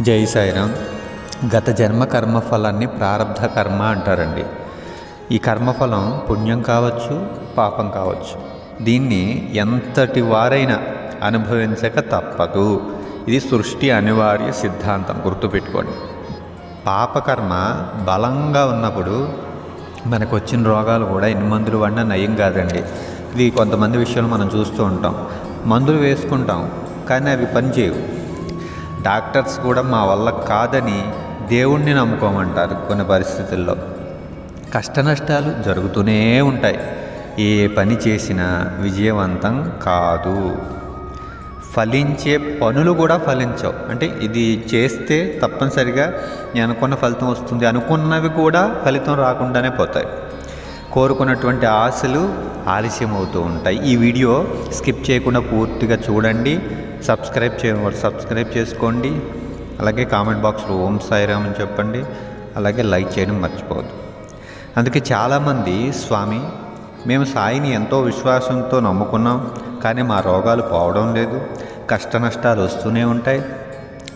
జై సాయిరామ్. గత జన్మ కర్మఫలాన్ని ప్రారంధ కర్మ అంటారండి. ఈ కర్మఫలం పుణ్యం కావచ్చు పాపం కావచ్చు. దీన్ని ఎంతటి వారైనా అనుభవించక తప్పదు. ఇది సృష్టి అనివార్య సిద్ధాంతం. గుర్తుపెట్టుకోండి. పాపకర్మ బలంగా ఉన్నప్పుడు మనకు వచ్చిన రోగాలు కూడా ఎన్ని మందులు వాడినా నయం కాదండి. ఇది కొంతమంది విషయాలు మనం చూస్తూ ఉంటాం. మందులు వేసుకుంటాం కానీ అవి పనిచేయవు. డాక్టర్స్ కూడా మా వల్ల కాదని దేవుణ్ణి నమ్ముకోమంటారు కొన్ని పరిస్థితుల్లో. కష్టనష్టాలు జరుగుతూనే ఉంటాయి. ఏ పని చేసినా విజయవంతం కాదు. ఫలించే పనులు కూడా ఫలించవు. అంటే ఇది చేస్తే తప్పనిసరిగా నేను అనుకున్న ఫలితం వస్తుంది. అనుకున్నవి కూడా ఫలితం రాకుండానే పోతాయి. కోరుకున్నటువంటి ఆశలు ఆలస్యం అవుతూ ఉంటాయి. ఈ వీడియో స్కిప్ చేయకుండా పూర్తిగా చూడండి. సబ్స్క్రైబ్ చేయడం సబ్స్క్రైబ్ చేసుకోండి. అలాగే కామెంట్ బాక్స్లో ఓం సాయిరామ్ అని చెప్పండి. అలాగే లైక్ చేయడం మర్చిపోవద్దు. అందుకే చాలామంది స్వామి మేము సాయిని ఎంతో విశ్వాసంతో నమ్ముకున్నాం కానీ మా రోగాలు పోవడం లేదు. కష్ట నష్టాలు వస్తూనే ఉంటాయి.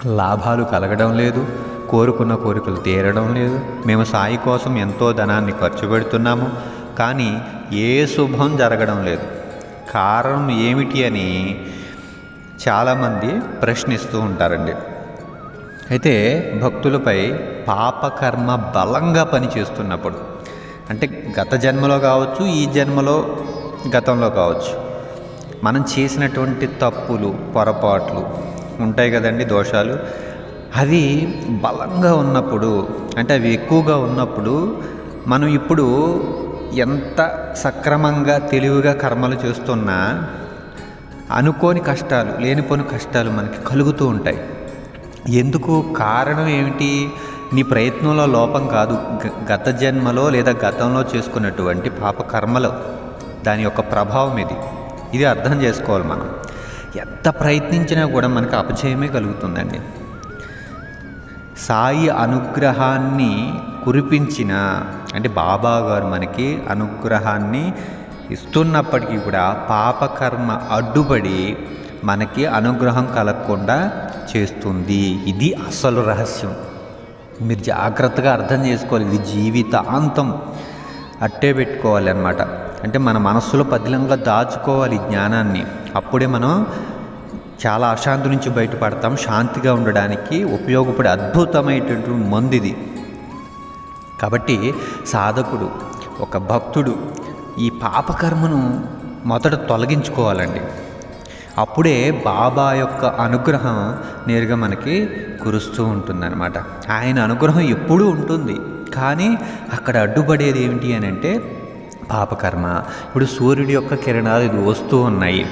లాభాలు కలగడం లేదు. కోరుకున్న కోరికలు తీరడం లేదు. మేము సాయి కోసం ఎంతో ధనాన్ని ఖర్చు పెడుతున్నాము కానీ ఏ శుభం జరగడం లేదు. కారణం ఏమిటి అని చాలామంది ప్రశ్నిస్తూ ఉంటారండి. అయితే భక్తులపై పాపకర్మ బలంగా పనిచేస్తున్నప్పుడు అంటే గత జన్మలో కావచ్చు ఈ జన్మలో గతంలో కావచ్చు మనం చేసినటువంటి తప్పులు పొరపాట్లు ఉంటాయి కదండి దోషాలు. అవి బలంగా ఉన్నప్పుడు అంటే అవి ఎక్కువగా ఉన్నప్పుడు మనం ఇప్పుడు ఎంత సక్రమంగా తెలివిగా కర్మలు చేస్తున్నా అనుకోని కష్టాలు లేనిపోని కష్టాలు మనకి కలుగుతూ ఉంటాయి. ఎందుకు? కారణం ఏమిటి? నీ ప్రయత్నంలో లోపం కాదు. గత జన్మలో లేదా గతంలో చేసుకున్నటువంటి పాప కర్మలు దాని యొక్క ప్రభావం ఇది. ఇది అర్థం చేసుకోవాలి మనం. ఎంత ప్రయత్నించినా కూడా మనకు అపజయమే కలుగుతుందండి. సాయి అనుగ్రహాన్ని కురిపించిన అంటే బాబా గారు మనకి అనుగ్రహాన్ని ఇస్తున్నప్పటికీ కూడా పాపకర్మ అడ్డుపడి మనకి అనుగ్రహం కలగకుండా చేస్తుంది. ఇది అసలు రహస్యం. మీరు జాగ్రత్తగా అర్థం చేసుకోవాలి. ఇది జీవితాంతం అట్టే పెట్టుకోవాలి అన్నమాట అంటే మన మనస్సులో పదిలంగా దాచుకోవాలి జ్ఞానాన్ని. అప్పుడే మనం చాలా అశాంతి నుంచి బయటపడతాం. శాంతిగా ఉండడానికి ఉపయోగపడే అద్భుతమైనటువంటి మందు ఇది. కాబట్టి సాధకుడు ఒక భక్తుడు ఈ పాపకర్మను మొదట తొలగించుకోవాలండి. అప్పుడే బాబా యొక్క అనుగ్రహం నేరుగా మనకి కురుస్తూ ఉంటుందన్నమాట. ఆయన అనుగ్రహం ఎప్పుడూ ఉంటుంది. కానీ అక్కడ అడ్డుపడేది ఏమిటి అని అంటే పాపకర్మ. ఇప్పుడు సూర్యుడి యొక్క కిరణాలు ఇది వస్తూ ఉన్నాయి.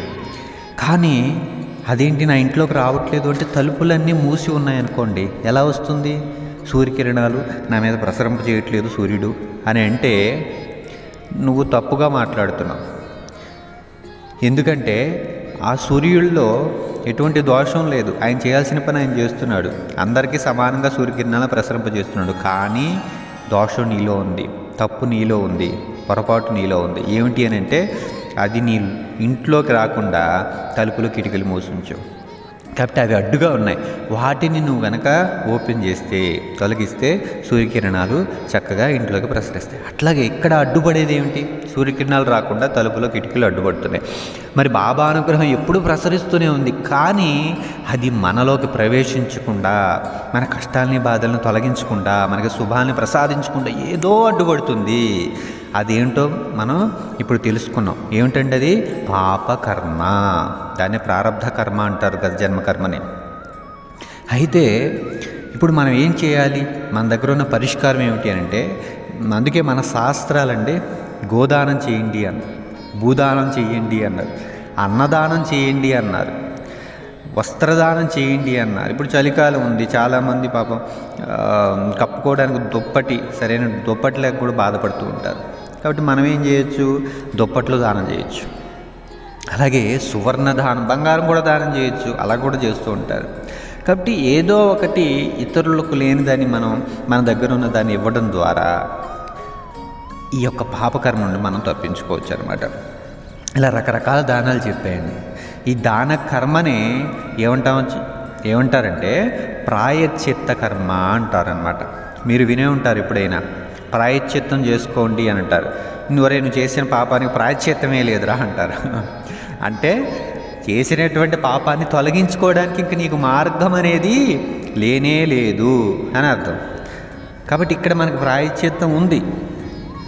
కానీ అదేంటి నా ఇంట్లోకి రావట్లేదు అంటే తలుపులన్నీ మూసి ఉన్నాయనుకోండి ఎలా వస్తుంది? సూర్యకిరణాలు నా మీద ప్రసరింప చేయట్లేదు సూర్యుడు అని అంటే నువ్వు తప్పుగా మాట్లాడుతున్నావు. ఎందుకంటే ఆ సూర్యుల్లో ఎటువంటి దోషం లేదు. ఆయన చేయాల్సిన పని ఆయన చేస్తున్నాడు. అందరికీ సమానంగా సూర్యకిరణాలను ప్రసరింపజేస్తున్నాడు. కానీ దోషం నీలో ఉంది. తప్పు నీలో ఉంది. పొరపాటు నీలో ఉంది. ఏమిటి అని అంటే అది నీ ఇంట్లోకి రాకుండా తలుపులు కిటికీలు మూసించు. కాబట్టి అవి అడ్డుగా ఉన్నాయి. వాటిని నువ్వు గనక ఓపెన్ చేస్తే తొలగిస్తే సూర్యకిరణాలు చక్కగా ఇంట్లోకి ప్రసరిస్తాయి. అట్లాగే ఇక్కడ అడ్డుపడేది ఏమిటి? సూర్యకిరణాలు రాకుండా తలుపులో కిటికీలు అడ్డుపడుతున్నాయి. మరి బాబా అనుగ్రహం ఎప్పుడు ప్రసరిస్తూనే ఉంది. కానీ అది మనలోకి ప్రవేశించకుండా మన కష్టాలని బాధలను తొలగించకుండా మనకి శుభాన్ని ప్రసాదించకుండా ఏదో అడ్డుపడుతుంది. అదేంటో మనం ఇప్పుడు తెలుసుకున్నాం. ఏమిటండి అది? పాపకర్మ. దాన్ని ప్రారంధ కర్మ అంటారు కదా జన్మకర్మని. అయితే ఇప్పుడు మనం ఏం చేయాలి? మన దగ్గర ఉన్న పరిష్కారం ఏమిటి అంటే అందుకే మన శాస్త్రాలండి గోదానం చేయండి అన్నారు. భూదానం చేయండి అన్నారు. అన్నదానం చేయండి అన్నారు. వస్త్రదానం చేయండి అన్నారు. ఇప్పుడు చలికాలం ఉంది చాలామంది పాపం కప్పుకోవడానికి దుప్పటి సరైన దుప్పటి లేక కూడా బాధపడుతూ ఉంటారు. కాబట్టి మనం ఏం చేయొచ్చు? దుప్పట్లు దానం చేయొచ్చు. అలాగే సువర్ణ దానం బంగారం కూడా దానం చేయొచ్చు. అలా కూడా చేస్తూ ఉంటారు. కాబట్టి ఏదో ఒకటి ఇతరులకు లేని దాన్ని మనం మన దగ్గర ఉన్న దాన్ని ఇవ్వడం ద్వారా ఈ యొక్క పాపకర్మ నుండి మనం తప్పించుకోవచ్చు అనమాట ఇలా రకరకాల దానాలు చెప్పాయండి. ఈ దాన కర్మని ఏమంటాం ఏమంటారంటే ప్రాయశ్చిత్త కర్మ అంటారనమాట మీరు వినే ఉంటారు ఎప్పుడైనా. ప్రాయశ్చిత్తం చేసుకోండి అని అంటారు. నువ్వరే నువ్వు చేసిన పాపానికి ప్రాయశ్చిత్తమే లేదురా అంటారు. అంటే చేసినటువంటి పాపాన్ని తొలగించుకోవడానికి ఇంక నీకు మార్గం అనేది లేనే లేదు అని అర్థం. కాబట్టి ఇక్కడ మనకు ప్రాయశ్చిత్తం ఉంది.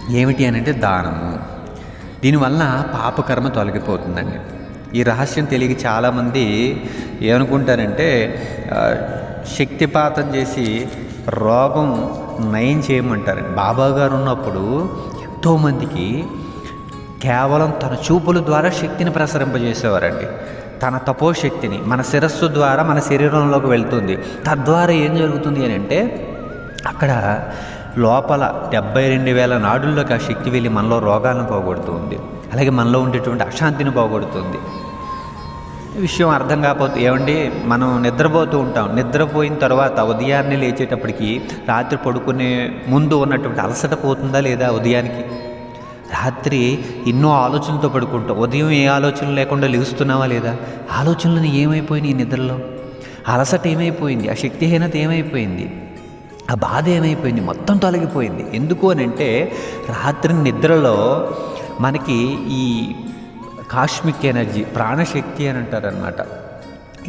ఏమిటి అని అంటే దానము. దీనివల్ల పాపకర్మ తొలగిపోతుందండి. ఈ రహస్యం తెలియక చాలామంది ఏమనుకుంటారంటే శక్తిపాతం చేసి రోగం నయం చేయమంటారండి. బాబా గారు ఉన్నప్పుడు ఎంతోమందికి కేవలం తన చూపుల ద్వారా శక్తిని ప్రసరింపజేసేవారండి. తన తపోశక్తిని మన శిరస్సు ద్వారా మన శరీరంలోకి వెళ్తుంది. తద్వారా ఏం జరుగుతుంది అని అంటే అక్కడ లోపల డెబ్బై రెండు వేల నాడుల్లోకి ఆ శక్తి వెళ్ళి మనలో రోగాలను పోగొడుతుంది. అలాగే మనలో ఉండేటువంటి అశాంతిని పోగొడుతుంది. విషయం అర్థం కాకపోతే ఏమండి మనం నిద్రపోతూ ఉంటాం. నిద్రపోయిన తర్వాత ఉదయాన్నే లేచేటప్పటికి రాత్రి పడుకునే ముందు ఉన్నటువంటి అలసట పోతుందా లేదా ఉదయానికి? రాత్రి ఎన్నో ఆలోచనలతో పడుకుంటాం. ఉదయం ఏ ఆలోచన లేకుండా లేస్తున్నావా లేదా? ఆలోచనలు ఏమైపోయినాయి ఈ నిద్రలో? అలసట ఏమైపోయింది? ఆ శక్తిహీనత ఏమైపోయింది? ఆ బాధ ఏమైపోయింది? మొత్తం తొలగిపోయింది. ఎందుకు అని అంటే రాత్రి నిద్రలో మనకి ఈ కాస్మిక్ ఎనర్జీ ప్రాణశక్తి అని అంటారనమాట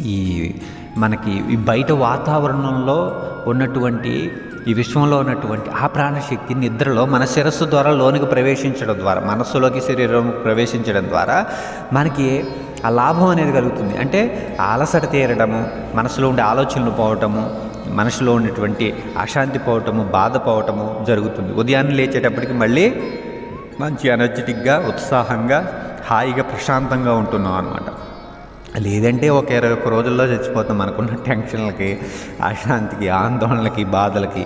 ఈ మనకి ఈ బయట వాతావరణంలో ఉన్నటువంటి ఈ విశ్వంలో ఉన్నటువంటి ఆ ప్రాణశక్తి నిద్రలో మన శిరస్సు ద్వారా లోనికి ప్రవేశించడం ద్వారా మనస్సులోకి శరీరం ప్రవేశించడం ద్వారా మనకి ఆ లాభం అనేది కలుగుతుంది. అంటే ఆ అలసట తీరడము మనసులో ఉండే ఆలోచనలు పోవటము మనసులో ఉన్నటువంటి అశాంతి పోవటము బాధ పోవటము జరుగుతుంది. ఉదయాన్నే లేచేటప్పటికి మళ్ళీ మంచి ఎనర్జెటిక్గా ఉత్సాహంగా హాయిగా ప్రశాంతంగా ఉంటున్నాం అనమాట లేదంటే ఒక ఇరవై ఒక్క రోజుల్లో చచ్చిపోతాం మనకున్న టెన్షన్లకి అశాంతికి ఆందోళనలకి బాధలకి.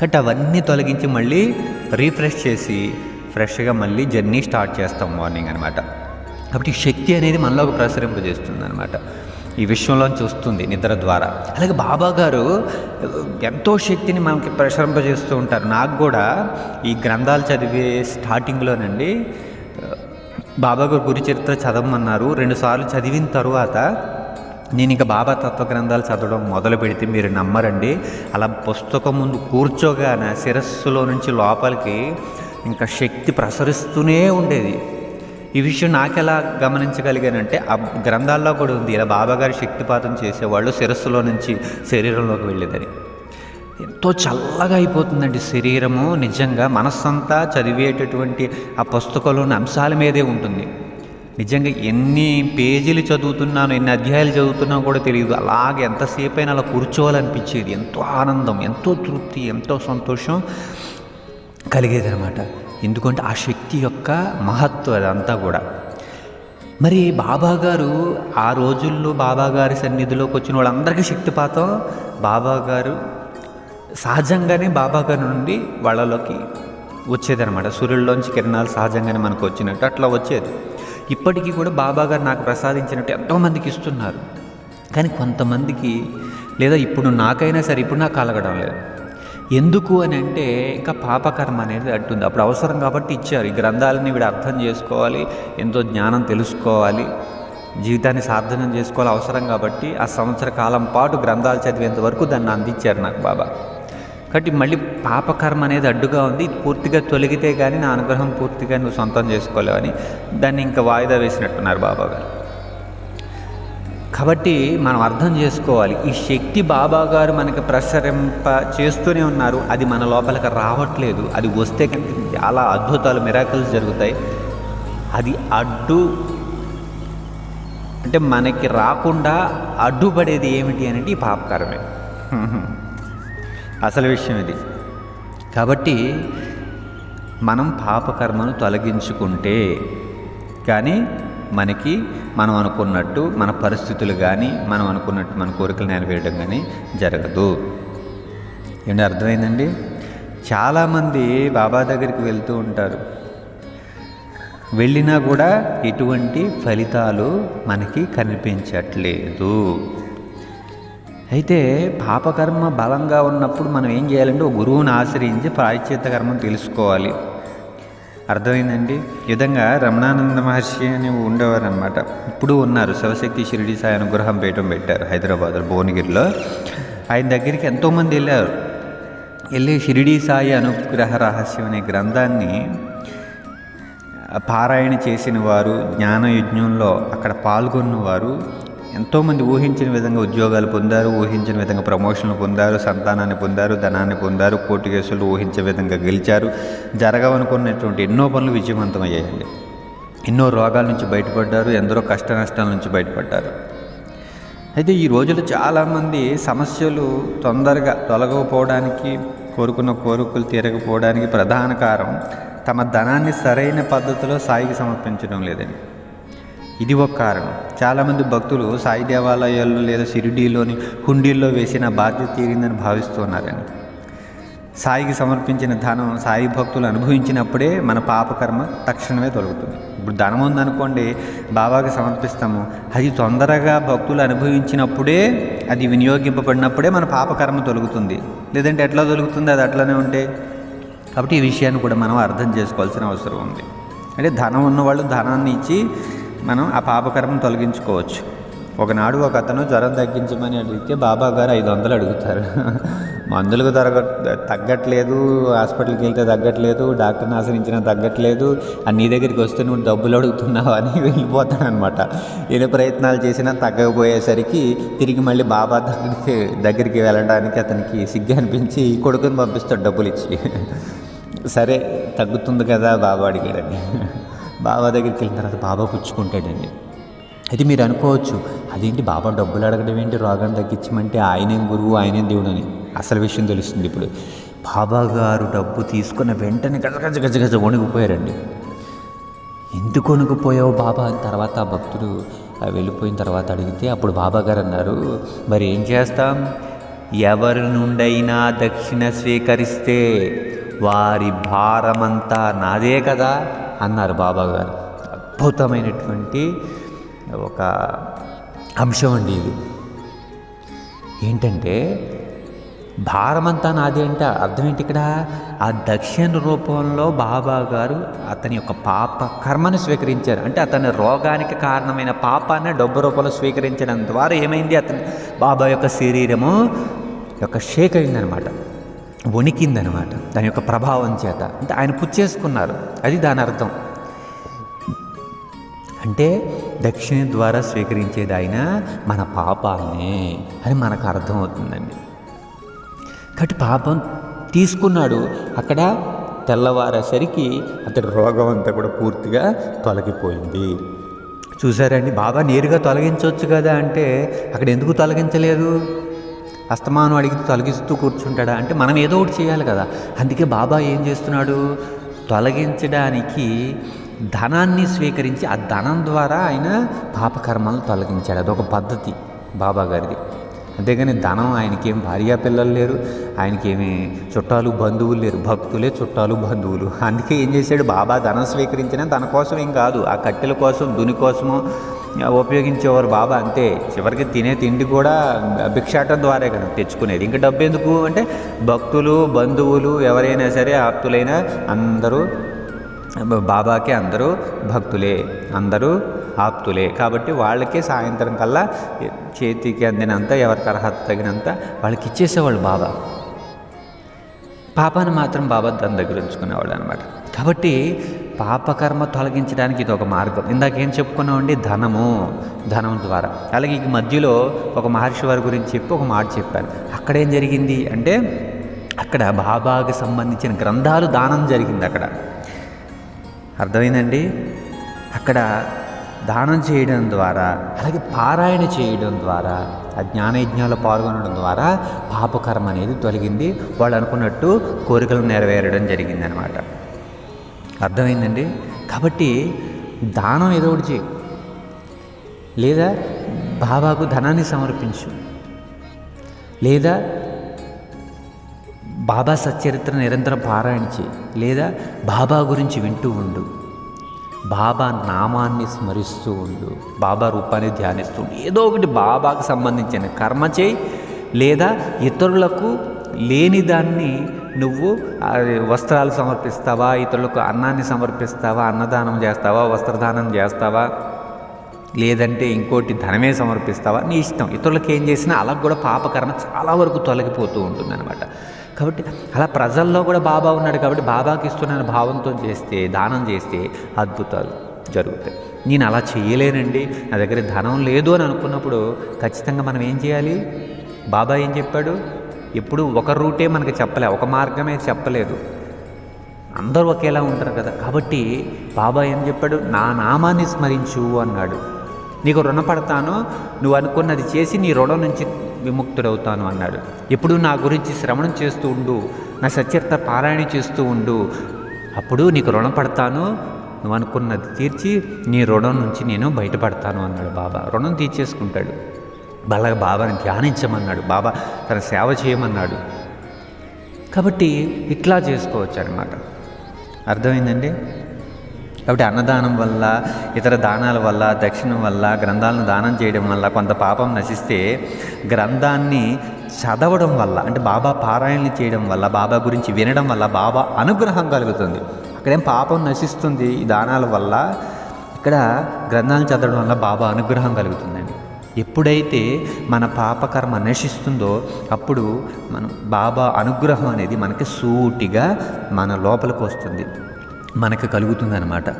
కాబట్టి అవన్నీ తొలగించి మళ్ళీ రీఫ్రెష్ చేసి ఫ్రెష్గా మళ్ళీ జర్నీ స్టార్ట్ చేస్తాం మార్నింగ్ అనమాట కాబట్టి శక్తి అనేది మనలోకి ప్రసరింపజేస్తుంది అనమాట ఈ విషయంలో చూస్తుంది నిద్ర ద్వారా. అలాగే బాబా గారు ఎంతో శక్తిని మనకి ప్రసరింపజేస్తూ ఉంటారు. నాకు కూడా ఈ గ్రంథాలు చదివే స్టార్టింగ్లోనండి బాబా గారు గురి చరిత్ర చదవమన్నారు. రెండుసార్లు చదివిన తరువాత నేను ఇంకా బాబా తత్వ గ్రంథాలు చదవడం మొదలు పెడితే మీరు నమ్మరండి. అలా పుస్తకం ముందు కూర్చోగానే శిరస్సులో నుంచి లోపలికి ఇంకా శక్తి ప్రసరిస్తూనే ఉండేది. ఈ విషయం నాకెలా గమనించగలిగానంటే ఆ గ్రంథాల్లో కూడా ఉంది. ఇలా బాబాగారి శక్తిపాతం చేసేవాళ్ళు శిరస్సులో నుంచి శరీరంలోకి వెళ్ళేదని. ఎంతో చల్లగా అయిపోతుందండి శరీరము. నిజంగా మనస్సంతా చదివేటటువంటి ఆ పుస్తకంలోని అంశాల మీదే ఉంటుంది. నిజంగా ఎన్ని పేజీలు చదువుతున్నాను ఎన్ని అధ్యాయాలు చదువుతున్నా కూడా తెలియదు. అలాగే ఎంతసేపు అయినా అలా కూర్చోవాలనిపించేది. ఎంతో ఆనందం ఎంతో తృప్తి ఎంతో సంతోషం కలిగేది అనమాట ఎందుకంటే ఆ శక్తి యొక్క మహత్వం అదంతా కూడా. మరి బాబా గారు ఆ రోజుల్లో బాబా గారి సన్నిధిలోకి వచ్చిన వాళ్ళందరికీ శక్తిపాతం బాబా గారు సహజంగానే బాబా గారి నుండి వాళ్ళలోకి వచ్చేదనమాట సూర్యుల్లోంచి కిరణాలు సహజంగానే మనకు వచ్చినట్టు అట్లా వచ్చేది. ఇప్పటికీ కూడా బాబా గారు నాకు ప్రసాదించినట్టు ఎంతోమందికి ఇస్తున్నారు. కానీ కొంతమందికి లేదా ఇప్పుడు నాకైనా సరే ఇప్పుడు నాకు కలగడం లేదు. ఎందుకు అని అంటే ఇంకా పాపకర్మ అనేది అట్టుంది అప్పుడు అవసరం కాబట్టి ఇచ్చారు. ఈ గ్రంథాలని వీడు అర్థం చేసుకోవాలి ఎంతో జ్ఞానం తెలుసుకోవాలి జీవితాన్ని సాధనం చేసుకోవాలి అవసరం కాబట్టి ఆ సంవత్సర కాలం పాటు గ్రంథాలు చదివేంత వరకు దాన్ని అందించారు నాకు బాబా. కాబట్టి మళ్ళీ పాపకర్మ అనేది అడ్డుగా ఉంది. పూర్తిగా తొలగితే కానీ నా అనుగ్రహం పూర్తిగా నువ్వు సొంతం చేసుకోలేవని దాన్ని ఇంకా వాయిదా వేసినట్టున్నారు బాబా గారు. కాబట్టి మనం అర్థం చేసుకోవాలి ఈ శక్తి బాబాగారు మనకి ప్రసరింప చేస్తూనే ఉన్నారు. అది మన లోపలికి రావట్లేదు. అది వస్తే కనుక చాలా అద్భుతాలు మిరాకల్స్ జరుగుతాయి. అది అడ్డు అంటే మనకి రాకుండా అడ్డుపడేది ఏమిటి అనేది ఈ పాపకరమే. అసలు విషయం ఇది. కాబట్టి మనం పాపకర్మను తొలగించుకుంటే కానీ మనకి మనం అనుకున్నట్టు మన పరిస్థితులు కానీ మనం అనుకున్నట్టు మన కోరికలు నెరవేయడం కానీ జరగదు. ఏంటి అర్థమైందండి? చాలామంది బాబా దగ్గరికి వెళ్తూ ఉంటారు. వెళ్ళినా కూడా ఎటువంటి ఫలితాలు మనకి కనిపించట్లేదు. అయితే పాపకర్మ బలంగా ఉన్నప్పుడు మనం ఏం చేయాలంటే ఒక గురువుని ఆశ్రయించి ప్రాయశ్చిత్త కర్మం తెలుసుకోవాలి. అర్థమైందండి? ఈ విధంగా రమణానంద మహర్షి అని ఉండేవారు అనమాట ఇప్పుడు ఉన్నారు. శివశక్తి షిరిడి సాయి అనుగ్రహం పీఠం పెట్టారు హైదరాబాద్ భువనగిరిలో. ఆయన దగ్గరికి ఎంతోమంది వెళ్ళారు. వెళ్ళి షిరిడీ సాయి అనుగ్రహ రహస్యం అనే గ్రంథాన్ని పారాయణ చేసిన వారు జ్ఞానయజ్ఞంలో అక్కడ పాల్గొన్న వారు ఎంతోమంది ఊహించిన విధంగా ఉద్యోగాలు పొందారు ఊహించిన విధంగా ప్రమోషన్లు పొందారు సంతానాన్ని పొందారు ధనాన్ని పొందారు కోర్టు కేసులు ఊహించే విధంగా గెలిచారు. జరగవనుకున్నటువంటి ఎన్నో పనులు విజయవంతమయ్యాయండి. ఎన్నో రోగాల నుంచి బయటపడ్డారు ఎందరో కష్ట నష్టాల నుంచి బయటపడ్డారు. అయితే ఈ రోజుల్లో చాలామంది సమస్యలు తొందరగా తొలగకపోవడానికి కోరుకున్న కోరికలు తీరకపోవడానికి ప్రధాన కారణం తమ ధనాన్ని సరైన పద్ధతిలో సాయికి సమర్పించడం లేదండి. ఇది ఒక కారణం. చాలామంది భక్తులు సాయి దేవాలయాల్లో లేదా షిరిడీలోని హుండీల్లో వేసిన బాధ్యత తీరిందని భావిస్తున్నారని. సాయికి సమర్పించిన ధనం సాయి భక్తులు అనుభవించినప్పుడే మన పాపకర్మ తక్షణమే తొలగుతుంది. ఇప్పుడు ధనం ఉందనుకోండి బాబాకి సమర్పిస్తాము. అది తొందరగా భక్తులు అనుభవించినప్పుడే అది వినియోగింపబడినప్పుడే మన పాపకర్మ తొలుగుతుంది. లేదంటే ఎట్లా తొలుగుతుంది? అది అట్లనే ఉంటే. కాబట్టి ఈ విషయాన్ని కూడా మనం అర్థం చేసుకోవాల్సిన అవసరం ఉంది. అంటే ధనం ఉన్నవాళ్ళు ధనాన్ని ఇచ్చి మనం ఆ పాపకర్మను తొలగించుకోవచ్చు. ఒకనాడు ఒక అతను జ్వరం తగ్గించమని అడిగితే బాబా గారు ఐదు వందలు అడుగుతారు. మందులకు తరగ తగ్గట్లేదు హాస్పిటల్కి వెళ్తే తగ్గట్లేదు డాక్టర్ని ఆశ్రయించినా తగ్గట్లేదు అని నీ దగ్గరికి వస్తే నువ్వు డబ్బులు అడుగుతున్నావు అని వెళ్ళిపోతానమాట ఎన్ని ప్రయత్నాలు చేసినా తగ్గకపోయేసరికి తిరిగి మళ్ళీ బాబా దగ్గరికి దగ్గరికి వెళ్ళడానికి అతనికి సిగ్గు అనిపించి కొడుకుని పంపిస్తాడు డబ్బులు ఇచ్చి సరే తగ్గుతుంది కదా బాబా అడిగాడని బాబా దగ్గరికి వెళ్ళిన తర్వాత బాబా పుచ్చుకుంటాడండి. అయితే మీరు అనుకోవచ్చు అదేంటి బాబా డబ్బులు అడగడం ఏంటి? రోగం తగ్గించమంటే ఆయనేం గురువు ఆయనేం దేవుడు అని. అసలు విషయం తెలుస్తుంది ఇప్పుడు. బాబా గారు డబ్బు తీసుకున్న వెంటనే గజగజ గజగజ వణిగిపోయారండి ఎందుకు వణిగిపోయావు బాబా? అని తర్వాత ఆ భక్తుడు వెళ్ళిపోయిన తర్వాత అడిగితే అప్పుడు బాబా గారు అన్నారు మరి ఏం చేస్తాం? ఎవరి నుండైనా దక్షిణ స్వీకరిస్తే వారి భారమంతా నాదే కదా? అన్నారు బాబా గారు అద్భుతమైనటువంటి ఒక అంశం అండి ఇది. ఏంటంటే భారమంతా నాది అంటే. అర్థం ఏంటి ఇక్కడ? ఆ దక్షిణ రూపంలో బాబా గారు అతని యొక్క పాప కర్మను స్వీకరించారు. అంటే అతని రోగానికి కారణమైన పాపాన్ని డబ్బు రూపంలో స్వీకరించడం ద్వారా ఏమైంది? అతని బాబా యొక్క శరీరము యొక్క షేక్ అయిందనమాట వణికిందనమాట. దాని యొక్క ప్రభావం చేత. అంటే ఆయన పుచ్చేసుకున్నారు. అది దాని అర్థం. అంటే దక్షిణ ద్వారా స్వీకరించేది ఆయన మన పాపాలనే. అని మనకు అర్థమవుతుందండి. కాబట్టి పాపం తీసుకున్నాడు. అక్కడ తెల్లవారేసరికి అతడి రోగం అంతా కూడా పూర్తిగా తొలగిపోయింది. చూసారండి? బాబా నేరుగా తొలగించవచ్చు కదా అంటే అక్కడ ఎందుకు తొలగించలేదు? అస్తమానం అడిగితే తొలగిస్తూ కూర్చుంటాడా? అంటే మనం ఏదో ఒకటి చేయాలి కదా. అందుకే బాబా ఏం చేస్తున్నాడు? తొలగించడానికి ధనాన్ని స్వీకరించి ఆ ధనం ద్వారా ఆయన పాపకర్మలను తొలగించాడు. అదొక పద్ధతి బాబా గారిది. అంతేగాని ధనం ఆయనకేం భార్య పిల్లలు లేరు ఆయనకేమి చుట్టాలు బంధువులు లేరు. భక్తులే చుట్టాలు బంధువులు. అందుకే ఏం చేశాడు? బాబా ధనం స్వీకరించిన తన కోసం ఏం కాదు. ఆ కట్టెల కోసం దుని కోసమో ఉపయోగించేవారు బాబా అంతే. చివరికి తినే తిండి కూడా భిక్షాటం ద్వారా కదా తెచ్చుకునేది. ఇంకా డబ్బు ఎందుకు? అంటే భక్తులు బంధువులు ఎవరైనా సరే ఆప్తులైనా అందరూ బాబాకి అందరూ భక్తులే. అందరూ ఆప్తులే. కాబట్టి వాళ్ళకే సాయంత్రం కల్లా చేతికి అందినంత ఎవరికి అర్హత తగినంత వాళ్ళకి ఇచ్చేసేవాళ్ళు బాబా. పాపాను మాత్రం బాబా దాని దగ్గర ఉంచుకునేవాళ్ళు అనమాట కాబట్టి పాపకర్మ తొలగించడానికి ఇది ఒక మార్గం. ఇందాకేం చెప్పుకున్నామండి? ధనము. ధనం ద్వారా. అలాగే ఈ మధ్యలో ఒక మహర్షి వారి గురించి చెప్పి ఒక మాట చెప్పాను అక్కడ ఏం జరిగింది అంటే అక్కడ బాబాకి సంబంధించిన గ్రంథాలు దానం జరిగింది అక్కడ. అర్థమైందండి? అక్కడ దానం చేయడం ద్వారా అలాగే పారాయణ చేయడం ద్వారా ఆ జ్ఞానయజ్ఞాలు పాల్గొనడం ద్వారా పాపకర్మ అనేది తొలగింది. వాళ్ళు అనుకున్నట్టు కోరికలు నెరవేరడం జరిగిందనమాట. అర్థమైందండి? కాబట్టి దానం ఏదో ఒకటి చేయి లేదా బాబాకు ధనాన్ని సమర్పించు. లేదా బాబా సచ్చరిత్ర నిరంతరం పారాయణ చేయి లేదా బాబా గురించి వింటూ ఉండు. బాబా నామాన్ని స్మరిస్తూ ఉండు. బాబా రూపాన్ని ధ్యానిస్తూ ఉండు. ఏదో ఒకటి బాబాకు సంబంధించిన కర్మ చేయి లేదా ఇతరులకు లేని దాన్ని నువ్వు వస్త్రాలు సమర్పిస్తావా ఇతరులకు అన్నాన్ని సమర్పిస్తావా అన్నదానం చేస్తావా వస్త్రదానం చేస్తావా లేదంటే ఇంకోటి ధనమే సమర్పిస్తావా? నీ ఇష్టం. ఇతరులకు ఏం చేసినా అలా కూడా పాపకర్మ చాలా వరకు తొలగిపోతూ ఉంటుంది అనమాట కాబట్టి అలా ప్రజల్లో కూడా బాబా ఉన్నాడు కాబట్టి బాబాకి ఇస్తున్న భావంతో చేస్తే దానం చేస్తే అద్భుతాలు జరుగుతాయి. నేను అలా చేయలేనండి. నా దగ్గర ధనం లేదు అని అనుకున్నప్పుడు ఖచ్చితంగా మనం ఏం చేయాలి? బాబా ఏం చెప్పాడు? ఎప్పుడు ఒక రూటే మనకి చెప్పలే ఒక మార్గమే చెప్పలేదు. అందరూ ఒకేలా ఉంటారు కదా. కాబట్టి బాబా ఏం చెప్పాడు? నా నామాన్ని స్మరించు అన్నాడు. నీకు రుణపడతాను నువ్వు అనుకున్నది చేసి నీ రుణం నుంచి విముక్తుడవుతాను అన్నాడు. ఎప్పుడు నా గురించి శ్రవణం చేస్తూ ఉండు నా సత్యత పారాయణ చేస్తూ ఉండు. అప్పుడు నీకు రుణపడతాను నువ్వు అనుకున్నది తీర్చి నీ రుణం నుంచి నేను బయటపడతాను అన్నాడు బాబా. రుణం తీర్చేసుకుంటాడు. బల బాబాని ధ్యానించమన్నాడు. బాబా తన సేవ చేయమన్నాడు. కాబట్టి ఇట్లా చేసుకోవచ్చు అనమాట అర్థమైందండి? కాబట్టి అన్నదానం వల్ల ఇతర దానాల వల్ల దక్షిణం వల్ల గ్రంథాలను దానం చేయడం వల్ల కొంత పాపం నశిస్తే గ్రంథాన్ని చదవడం వల్ల అంటే బాబా పారాయణలు చేయడం వల్ల బాబా గురించి వినడం వల్ల బాబా అనుగ్రహం కలుగుతుంది. అక్కడేం పాపం నశిస్తుంది ఈ దానాల వల్ల ఇక్కడ గ్రంథాలు చదవడం వల్ల బాబా అనుగ్రహం కలుగుతుంది ఎప్పుడైతే మన పాపకర్మ నశిస్తుందో అప్పుడు మనం బాబా అనుగ్రహం అనేది మనకి సూటిగా మన లోపలికి వస్తుంది. మనకు కలుగుతుందన్నమాట.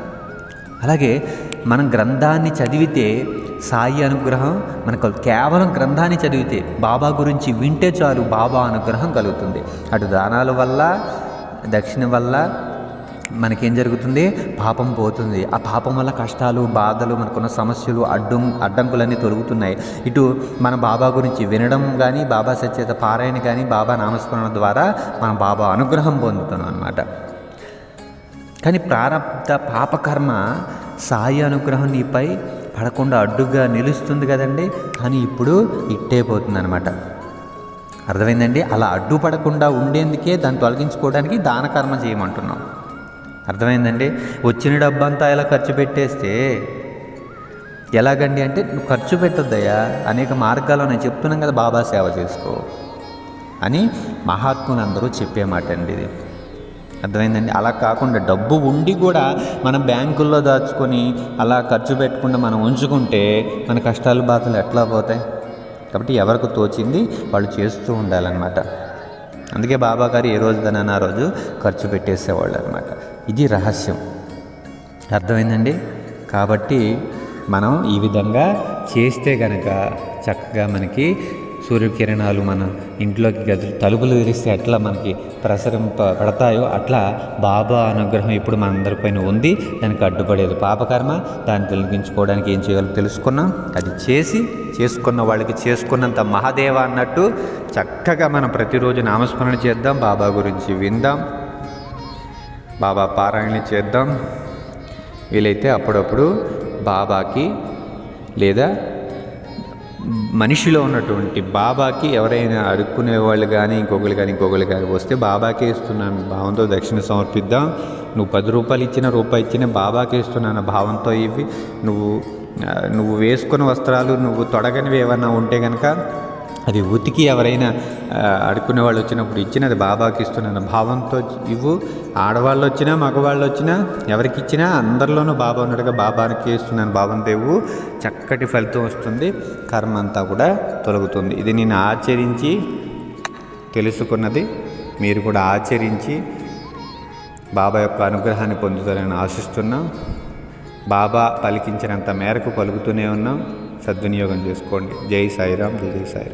అలాగే మనం గ్రంథాన్ని చదివితే సాయి అనుగ్రహం మనకు కేవలం గ్రంథాన్ని చదివితే బాబా గురించి వింటే చాలు బాబా అనుగ్రహం కలుగుతుంది. అటు దానాల వల్ల దక్షిణ వల్ల మనకేం జరుగుతుంది? పాపం పోతుంది. ఆ పాపం వల్ల కష్టాలు బాధలు మనకున్న సమస్యలు అడ్డం అడ్డంకులన్నీ తొలుగుతున్నాయి. ఇటు మన బాబా గురించి వినడం కానీ బాబా సచేత పారాయణ కానీ బాబా నామస్మరణ ద్వారా మనం బాబా అనుగ్రహం పొందుతున్నాం అనమాట కానీ ప్రారంభ పాపకర్మ సాయి అనుగ్రహం నీపై పడకుండా అడ్డుగా నిలుస్తుంది కదండి? కానీ ఇప్పుడు ఇట్టే పోతుంది అనమాట అర్థమైందండి? అలా అడ్డుపడకుండా ఉండేందుకే దాన్ని తొలగించుకోవడానికి దాన కర్మ చేయమంటున్నాం. అర్థమైందండి? వచ్చిన డబ్బంతా ఇలా ఖర్చు పెట్టేస్తే ఎలాగండి అంటే నువ్వు ఖర్చు పెట్టొద్దయ్యా అనేక మార్గాలు నేను చెప్తున్నాను కదా బాబా సేవ చేసుకో అని మహాత్ములు అందరూ చెప్పే మాట అండి ఇది. అర్థమైందండి? అలా కాకుండా డబ్బు ఉండి కూడా మనం బ్యాంకుల్లో దాచుకొని అలా ఖర్చు పెట్టకుండా మనం ఉంచుకుంటే మన కష్టాలు బాధలు ఎట్లా పోతాయి? కాబట్టి ఎవరికి తోచింది? వాళ్ళు చేస్తూ ఉండాలన్నమాట. అందుకే బాబా గారు ఏ రోజు దాని ఆ రోజు ఖర్చు పెట్టేసేవాళ్ళు అనమాట ఇది రహస్యం. అర్థమైందండి? కాబట్టి మనం ఈ విధంగా చేస్తే కనుక చక్కగా మనకి సూర్యకిరణాలు మన ఇంట్లోకి గదులు తలుపులు తెరిస్తే ఎట్లా మనకి ప్రసరింప పడతాయో అట్లా బాబా అనుగ్రహం ఇప్పుడు మనందరిపైన ఉంది. దానికి అడ్డుపడేది పాపకర్మ. దాన్ని తొలగించుకోవడానికి ఏం చేయాలో తెలుసుకున్నాం. అది చేసి చేసుకున్న వాళ్ళకి చేసుకున్నంత మహాదేవ అన్నట్టు చక్కగా మనం ప్రతిరోజు నామస్మరణ చేద్దాం. బాబా గురించి విందాం. బాబా పారాయణ చేద్దాం. వీలైతే అప్పుడప్పుడు బాబాకి లేదా మనిషిలో ఉన్నటువంటి బాబాకి ఎవరైనా అడుక్కునే వాళ్ళు కానీ ఇంకొకరు కానీ ఇంకొకరు కానీ వస్తే బాబాకే ఇస్తున్నాను. భావంతో దక్షిణ సమర్పిద్దాం. నువ్వు పది రూపాయలు ఇచ్చిన రూపాయి ఇచ్చిన బాబాకే ఇస్తున్నాను భావంతో ఇవి నువ్వు నువ్వు వేసుకున్న వస్త్రాలు నువ్వు తొడగనివి ఏమన్నా ఉంటే కనుక అది ఉతికి ఎవరైనా అడుక్కునే వాళ్ళు వచ్చినప్పుడు ఇచ్చినది బాబాకి ఇస్తున్నాను భావంతో ఇవ్వు. ఆడవాళ్ళు వచ్చినా మగవాళ్ళు వచ్చినా ఎవరికి ఇచ్చినా అందరిలోనూ బాబా ఉన్నట్టుగా బాబానికి ఇస్తున్నాను భావంతో ఇవ్వు. చక్కటి ఫలితం వస్తుంది కర్మ అంతా కూడా తొలగుతుంది. ఇది నేను ఆచరించి తెలుసుకున్నది మీరు కూడా ఆచరించి బాబా యొక్క అనుగ్రహాన్ని పొందుతారని ఆశిస్తున్నాం. బాబా పలికించినంత మేరకు పలుకుతూనే ఉన్నాం. సద్వినియోగం చేసుకోండి. జై సాయిరాం జై జై సాయిరాం